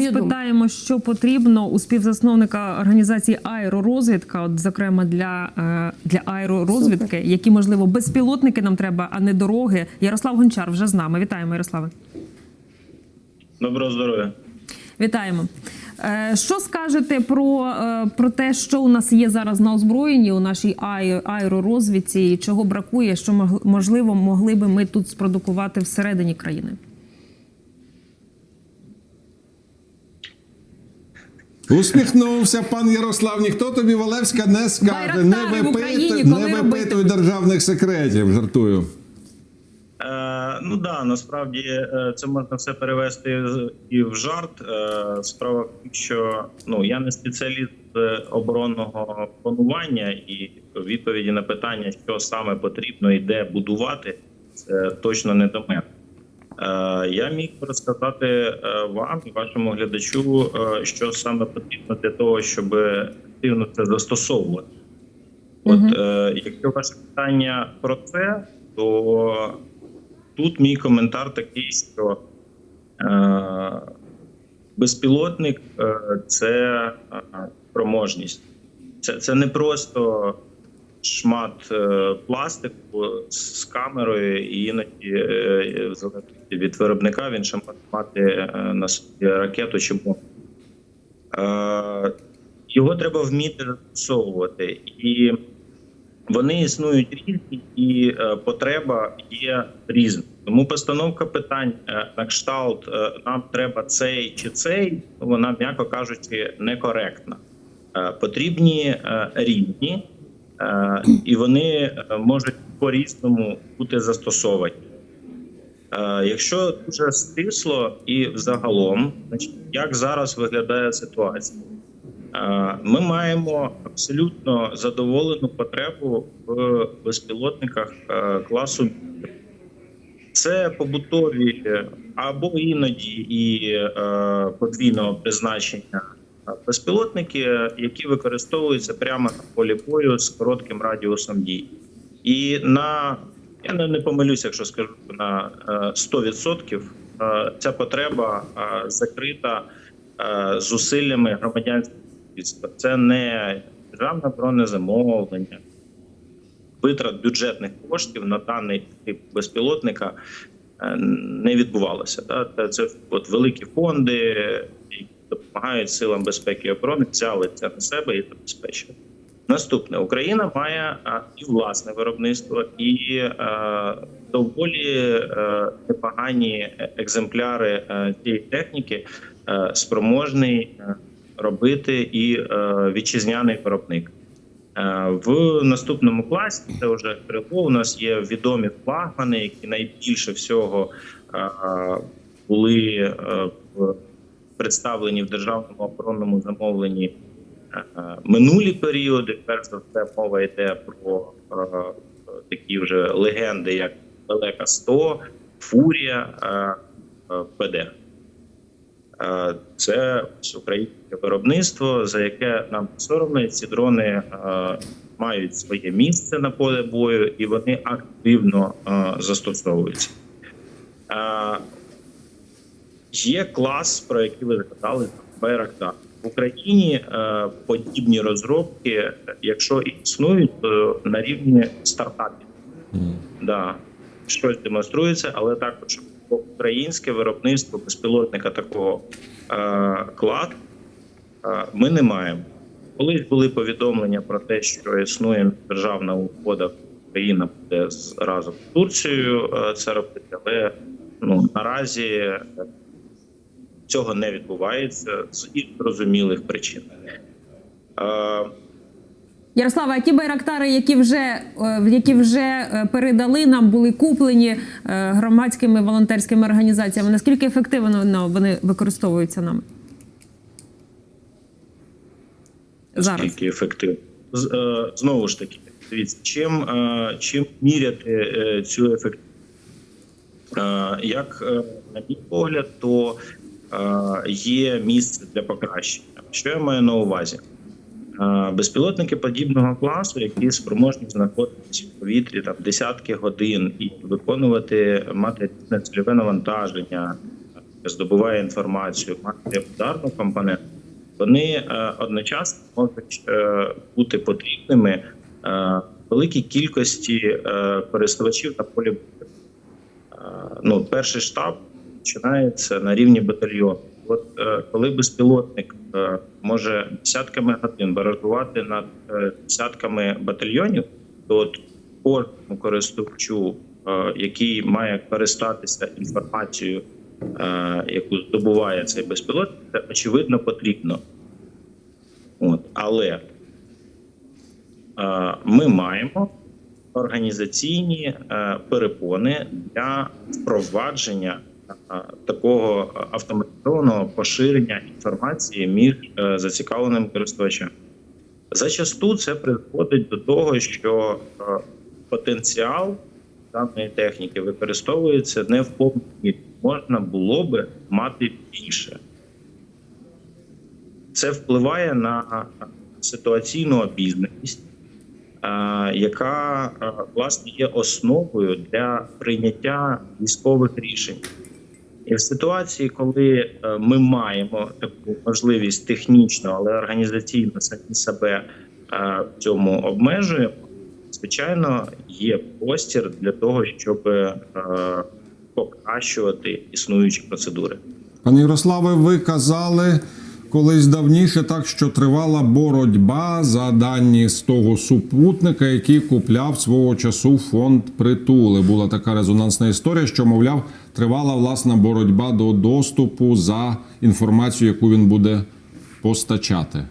мою думку. питаємо, що потрібно у співзасновника організації аеророзвідка, от зокрема для, е, для аеророзвідки, які можливо безпілотники нам треба, а не дороги. Ярослав Гончар вже з нами. Вітаємо, Ярославе. Доброго здоров'я. Вітаємо. Е, Що скажете про, е, про те, що у нас є зараз на озброєнні у нашій аеророзвідці, і чого бракує, що можливо могли би ми тут спродукувати всередині країни? Усміхнувся пан Ярослав. Ніхто тобі Валевська не скаже. Не, випитуй, не випитуй державних секретів. Жартую. Е, ну да, насправді е, це можна все перевести і в жарт. Е, справа в тім, що ну я не спеціаліст оборонного планування і відповіді на питання, що саме потрібно і де будувати, це точно не до мене. Е, Я міг розказати е, вам і вашому глядачу, е, що саме потрібно для того, щоб активно це застосовувати. От е, якщо ваше питання про це, то тут мій коментар такий, що е, безпілотник це спроможність. Це, це не просто шмат е, пластику з камерою, і іноді е, в залежності від виробника він ще може мати е, на собі ракету чи бомбу. Е, його треба вміти застосовувати. І вони існують різні, і е, потреба є різна. Тому постановка питань е, на кшталт е, нам треба цей чи цей, вона, м'яко кажучи, некоректна. Е, потрібні е, рівні, е, і вони е, можуть по-різному бути застосовані. Е, Якщо дуже стисло і взагалом, значить, як зараз виглядає ситуація? Е, Ми маємо абсолютно задоволену потребу в безпілотниках е, класу. Це побутові е, або іноді і е, подвійного призначення е, безпілотники, е, які використовуються прямо на полі бою з коротким радіусом дії. І на я не, помилюся, якщо скажу на е, 100% е, ця потреба е, закрита е, зусиллями громадянського суспільства. Це не державне оборонне замовлення, витрат бюджетних коштів на даний тип безпілотника е, не відбувалося. Це, от великі фонди, допомагають силам безпеки і оборони, взяли це на себе і забезпечили. Наступне Україна має а, і власне виробництво, і а, доволі е, непогані екземпляри е, цієї техніки е, спроможний е, робити і е, вітчизняний виробник. Е, В наступному класі це вже крило. У нас є відомі флагмани, які найбільше всього е, були е, в- представлені в державному оборонному замовленні е, минулі періоди. Перш за все, мова йде про е, такі вже легенди, як Далека 100, Фурія, е, ПД. Це українське виробництво, за яке нам соромно. Ці дрони мають своє місце на полі бою, і вони активно застосовуються. Є клас, про який ви згадали, Байрактар. В Україні е, подібні розробки, якщо і існують, то на рівні стартапів. Да, щось демонструється, але також українське виробництво безпілотника такого е, клад е, ми не маємо. Колись були повідомлення про те, що існує державна угода, Україна буде разом з Турцією е, це робити, але ну наразі цього не відбувається з зрозумілих причин. Ярослава, а ті байрактари, які вже е, які вже е, передали нам, були куплені е, громадськими волонтерськими організаціями. Наскільки ефективно вони використовуються нами зараз? Скільки ефективно. Знову ж таки, дивіться, чим, чим міряти цю ефективність? Як на мій погляд, то є місце для покращення. Що я маю на увазі? Е, Безпілотники подібного класу, які спроможні знаходитися в повітрі там десятки годин і виконувати мати цільове навантаження, здобуває інформацію, має ударну компоненту, вони е, одночасно можуть е, бути потрібними е, великій кількості е, користувачів на полі. Е, ну, перший штаб починається на рівні батальйону. От е, коли безпілотник е, може десятками годин баражувати над е, десятками батальйонів, то от кожному користувачу, який має користатися інформацією, яку здобуває цей безпілотник, це очевидно потрібно. От, але ми маємо організаційні перепони для впровадження такого автоматизованого поширення інформації між е, зацікавленими користувачами. Зачасту це призводить до того, що е, потенціал даної техніки використовується не в повній мірі. Можна було би мати більше. Це впливає на ситуаційну обізнаність, е, яка е, власне є основою для прийняття військових рішень. І в ситуації, коли е, ми маємо таку можливість технічно, але організаційно самі себе е, в цьому обмежуємо, звичайно, є простір для того, щоб е, покращувати існуючі процедури. Пане Ярославе, ви казали колись давніше так, що тривала боротьба за дані з того супутника, який купляв свого часу фонд притули. Була така резонансна історія, що, мовляв, тривала власна боротьба до доступу за інформацію, яку він буде постачати.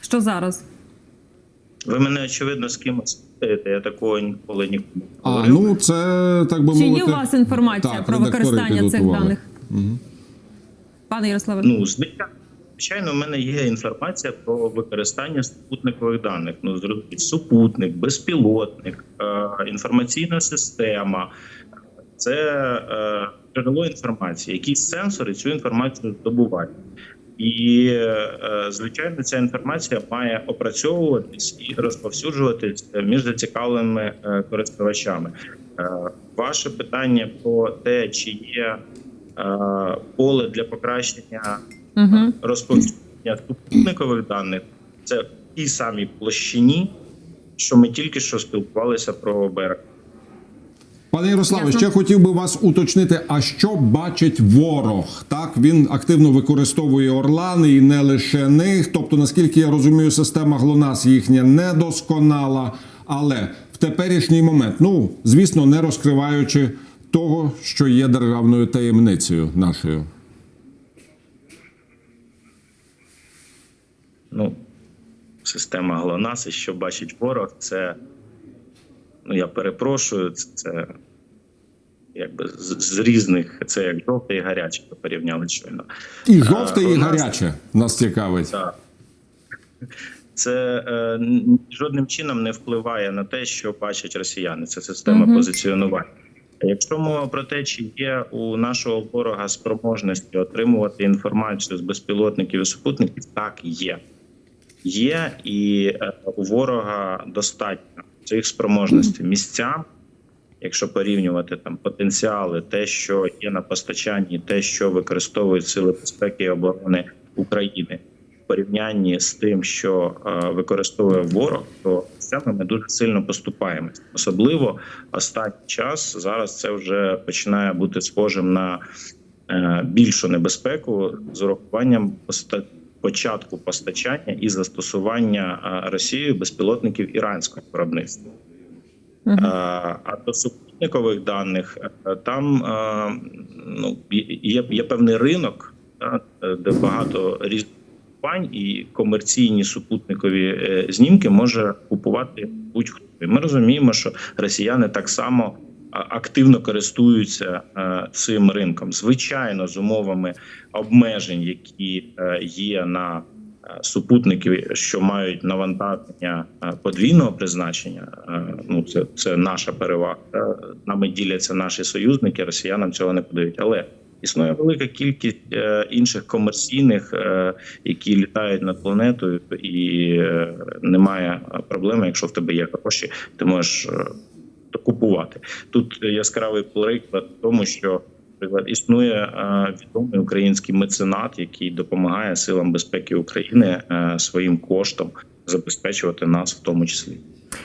Що зараз? Ви мене очевидно з кимось я такого ніколи нікому не А ну це так би Чи є у вас інформація так, про використання цих даних? Пане Ярославе, Ну, звичайно, звичайно, в мене є інформація про використання супутникових даних. Ну, зрозуміть, супутник, безпілотник, е, інформаційна система. Це е, джерело інформації. Якісь сенсори цю інформацію здобувають. І, е, звичайно, ця інформація має опрацьовуватись і розповсюджуватись між зацікавленими е, користувачами. Е, Ваше питання про те, чи є е, поле для покращення угу. розповсюдження супутникових даних, це в тій самій площині, що ми тільки що спілкувалися про берег. Пане Ярославе, ще хотів би вас уточнити, а що бачить ворог? Так він активно використовує орлани і не лише них. Тобто, наскільки я розумію, система ГЛОНАСС їхня недосконала, але в теперішній момент, ну звісно, не розкриваючи того, що є державною таємницею нашою. Ну, система ГЛОНАСС, і що бачить ворог, це, ну я перепрошую, це, це якби з, з різних, це як жовте і гаряче, ви порівняли щойно. І жовте, і ГЛОНАСС гаряче нас цікавить. Так. Це е, жодним чином не впливає на те, що бачать росіяни. Це система Мгм. позиціонування. Якщо мова про те, чи є у нашого ворога спроможності отримувати інформацію з безпілотників і супутників, так є. Є і е, у ворога достатньо цих спроможностей місця. Якщо порівнювати там потенціали, те, що є на постачанні, те, що використовують сили безпеки і оборони України, в порівнянні з тим, що е, використовує ворог, то саме ми дуже сильно поступаємось. Особливо останній час зараз це вже починає бути схожим на е, більшу небезпеку з урахуванням початку постачання і застосування Росією безпілотників іранського виробництва. Мгм. Е, А до супутникових даних е, там ну, є, є певний ринок, да, де багато різних компаній і комерційні супутникові е, знімки може купувати будь-хто. Ми розуміємо, що росіяни так само активно користуються е, цим ринком. Звичайно, з умовами обмежень, які е, є на е, супутники, що мають навантаження подвійного призначення. Ну це, це наша перевага. Нами діляться наші союзники, росіянам цього не подають. Але існує велика кількість інших комерційних, які літають над планетою, і немає проблеми, якщо в тебе є гроші, ти можеш купувати. Тут яскравий приклад тому, що Приклад існує е, відомий український меценат, який допомагає силам безпеки України е, своїм коштом забезпечувати нас в тому числі.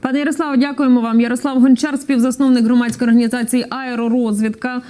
Пане Ярославе, дякуємо вам. Ярослав Гончар, співзасновник громадської організації Аеророзвідка.